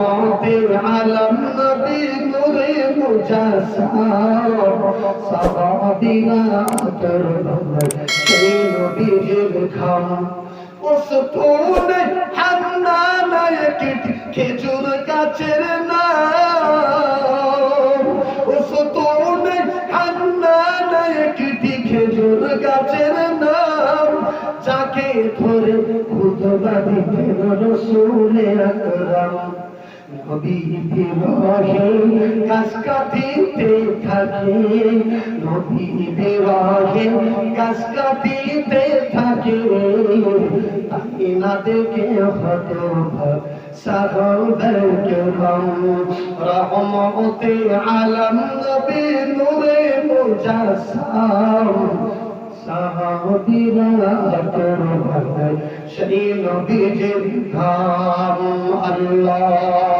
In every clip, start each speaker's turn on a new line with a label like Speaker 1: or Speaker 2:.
Speaker 1: আলম নবী নূরে মুজাসার সাহাবীরা করবালার সেই নবীর খাম উসতুনে হান্নানা একটি খেজুর গাছের নাম। উসতুনে হান্নানা একটি খেজুর গাছের নাম। যাকে ধরে খুতবা দিতেন রসুল আকরাম। নবী বিবাহে গাছ থাকে নবী বিবাহে গাছ থাকে তাই না দেখে হতো সাহাবায়ে রহমতে আলম নবী নূরে মুজাসসাম সাহাবীরা করবালার সেই নবীজির ধাম আল্লাহুম্মা সাল্লি আলা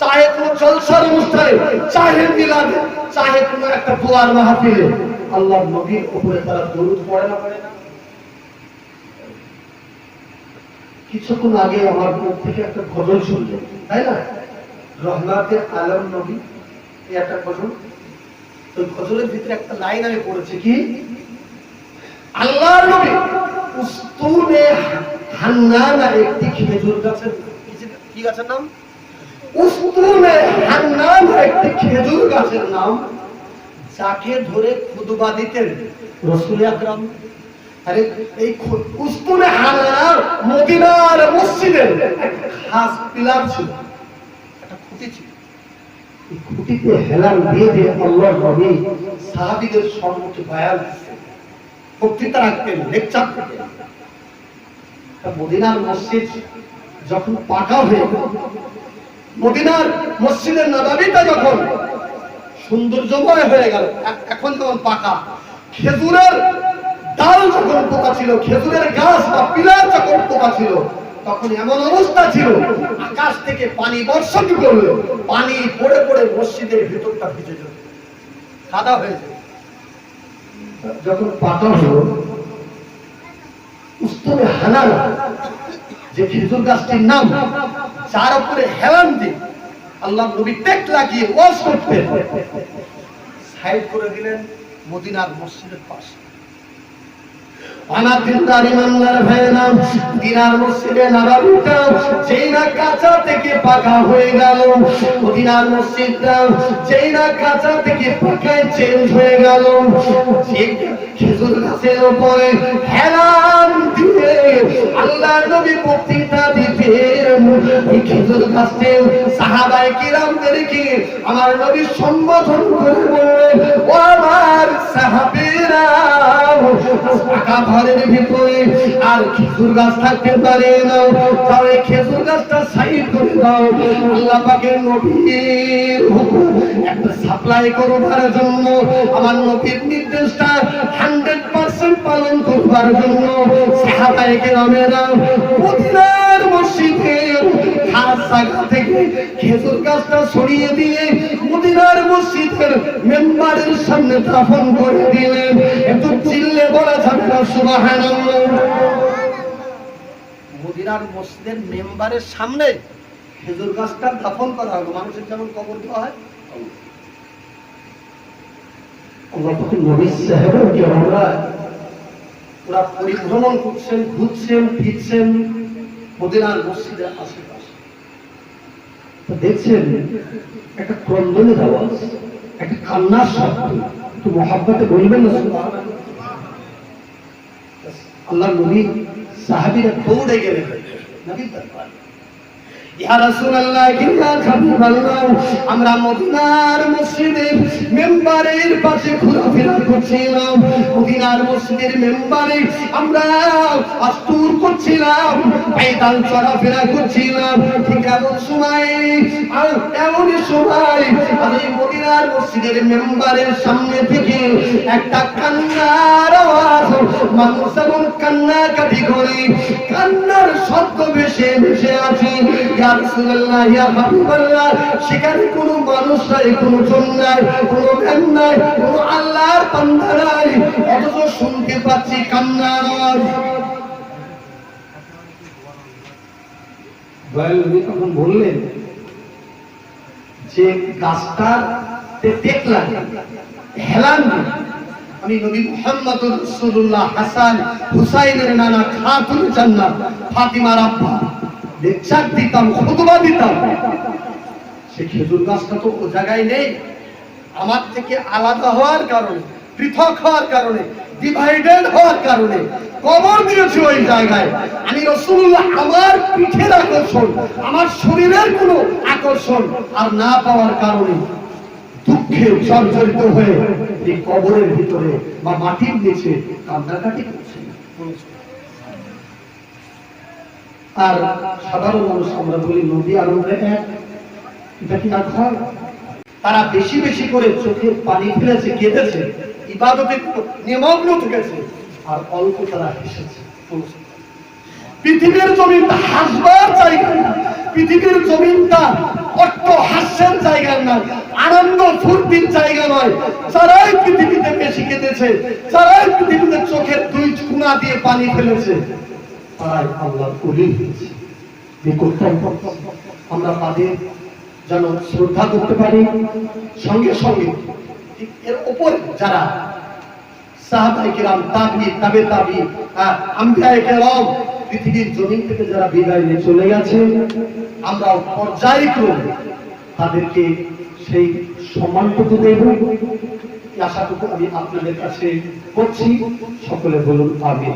Speaker 1: চাহে কোন জলসার অনুষ্ঠানে চাহে মিলাদে চাহে কোন একটা দোয়ার মাহফিলে আল্লাহর নবীর উপরে তারা দরুদ পড়ে না। পড়ে না কিছুক্ষণ আগে আমার মুখ থেকে একটা গজল শুনলো, তাই না? রহমাতে আলম নবী, এই একটা গজল। ওই গজলের ভিতরে একটা লাইন আমি পড়েছি, কি? আল্লাহর নবী উস্তুনে হান্নানা একটি খেজুর গাছের কি গাছের নাম? মদিনার সাহাবীদের বক্তৃতা রাখতেন লেকচার করতেন। মদিনার মসজিদ যখন পাকা হয়ে মদিনার মসজিদের নবাবিটা যখন সৌন্দর্যময় হয়ে গেল এখন যখন পাকা। খেজুরের ডাল যখন পোকা ছিল, খেজুরের গাছ বা পিলার যখন পোকা ছিল, তখন এমন অবস্থা ছিল, আকাশ থেকে পানি বর্ষণ করল পানি পড়ে পড়ে মসজিদের ভেতরটা ভিজে যেত, কাদা হয়ে যেত। যখন পাকা হলো উস্তরে হানানা যে খেজুর গাছটির নাম, যার উপরে হেলান দিয়ে আল্লাহ নবী টেক লাগিয়ে ওয়াজ করতেন। সাইড করে দিলেন মদিনার মসজিদের পাশে। আমার দিনদার ইমানদার ভাইয়েরা দিনার মসজিদে নাবাবিটা যেই না কাঁচা থেকে পাকা হয়ে গেল। মদিনার মসজিদটা যেই না কাঁচা থেকে পাকায় চেঞ্জ হয়ে গেল। খেজুর গাছের হেলান দিয়ে আল্লাহর নবী বক্তৃতা দিতেন। ওই খেজুর আমার নবী সম্বোধন করে বললেন, ও আমার ঘরের ভিতরে আর খেজুর গাছ থাকতে পারে না। তাহলে খেজুর গাছটা সাইড করে দাও। আল্লাহ পাকের নবীর হুকুম একটা সাপ্লাই করবার জন্য, আমার নবীর নির্দেশটা হান্ড্রেড পার্সেন্ট পালন করবার জন্য। সাহাবায়ে কেরামেরা মদিনার মসজিদের খাস থেকে খেজুর গাছটা সরিয়ে দিয়ে মদিনার মসজিদের মেম্বারের সামনে দাফন করে দিলেন একটু চিল্লে বলা যাবে না, সুবহানাল্লাহ। মদিনার মসজিদের মেম্বারের সামনে খেজুর গাছটা দাফন করা হলো। মানুষের যেমন কবর দেওয়া হয় ওরা পরিভ্রমণ করছেন, ঘুরছেন, ফিরছেন, মদিনার মসজিদের আশেপাশে তো দেখছেন, একটা ক্রন্দনের আওয়াজ একটা কান্নার শব্দ। একটু মহাব্বতে বলবেন না আল্লাহ নবী সাহাবীরা দৌড়ে গেলেন। আমরা মসজিদের মেম্বারে আমরা করছিলাম। চলাফেরা করছিলাম। ঠিক এমন সময়, আর এমন সময় আমি মদিনার মসজিদের মেম্বারের সামনে থেকে একটা কান্নার আওয়াজ, মানুষ এমন করে, কান্নার শব্দ ভেসে ভেসে আছে সেখানে কোনো মানুষ নাই, কোনো জন নাই, কোনো জ্ঞান নাই, কোনো আল্লাহর বান্দা নাই। অথচ শুনতে পাচ্ছি কান্নার আওয়াজ। দয়াল তখন বললেন যে গাছটার হেলান আমি নবী মুহাম্মদ রাসূলুল্লাহ হাসান হুসাইনের নানা খাতুন ফাতিমার আব্বা। লেকচার দিতাম, খুতবা দিতাম। সে খেজুর গাছটা তো ও জায়গায় নেই। আমার থেকে আলাদা হওয়ার কারণে, পৃথক হওয়ার কারণে ডিভাইডেড হওয়ার কারণে কবর দিয়েছি ওই জায়গায়। আমি রসুল্লাহ আমার পিঠের আকর্ষণ, আমার শরীরের কোনো আকর্ষণ আর না পাওয়ার কারণে দুঃখে জর্জরিত হয়ে এই কবরের ভিতরে বা মাটির নিচে কান্নাকাটি করছে। আর সাধারণ মানুষ আমরা বলি, নদী এক। এটা কি আর হয় তারা বেশি বেশি করে চোখে পানি ফেলেছে, কেঁদেছে ইবাদতে নিমগ্ন থেকেছে। আর অল্প তারা হেসেছে পৃথিবীর জমিনটা হাসবার জায়গা না। পৃথিবীর জমিনটা অট্ট হাস্যের জায়গা না। আনন্দ ফুর্তির জায়গা নয়। যারাই পৃথিবীতে বেশি কেঁদেছে যারাই পৃথিবীতে চোখের দুই কুনা দিয়ে পানি ফেলেছে, তারাই আল্লাহ কলি আমরা তাদের যেন শ্রদ্ধা করতে পারি, সঙ্গে সঙ্গে এর উপর যারা কেরাম পৃথিবীর থেকে যারা বিদায় নিয়ে চলে গেছে আমরা তাদেরকে সেই সম্মানটুকু দেব। আশাটুকু আমি আপনাদের কাছে করছি। সকলে বলুন, আমিন।